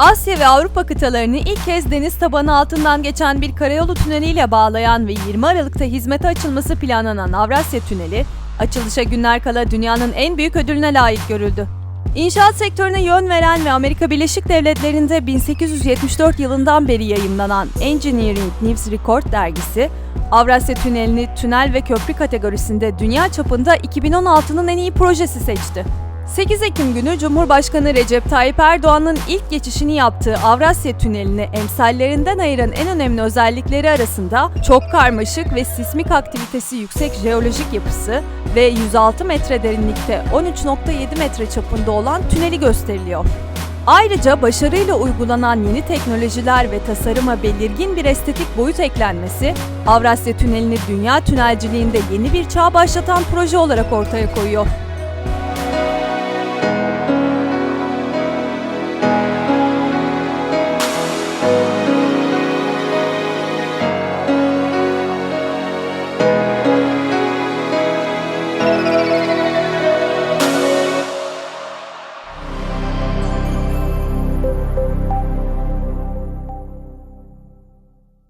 Asya ve Avrupa kıtalarını ilk kez deniz tabanı altından geçen bir karayolu tüneliyle bağlayan ve 20 Aralık'ta hizmete açılması planlanan Avrasya Tüneli, açılışa günler kala dünyanın en büyük ödülüne layık görüldü. İnşaat sektörüne yön veren ve Amerika Birleşik Devletleri'nde 1874 yılından beri yayımlanan Engineering News Record dergisi, Avrasya Tüneli'ni tünel ve köprü kategorisinde dünya çapında 2016'nın en iyi projesi seçti. 8 Ekim günü Cumhurbaşkanı Recep Tayyip Erdoğan'ın ilk geçişini yaptığı Avrasya Tüneli'ni emsallerinden ayıran en önemli özellikleri arasında çok karmaşık ve sismik aktivitesi yüksek jeolojik yapısı ve 106 metre derinlikte 13.7 metre çapında olan tüneli gösteriliyor. Ayrıca başarıyla uygulanan yeni teknolojiler ve tasarıma belirgin bir estetik boyut eklenmesi, Avrasya Tüneli'ni dünya tünelciliğinde yeni bir çağ başlatan proje olarak ortaya koyuyor.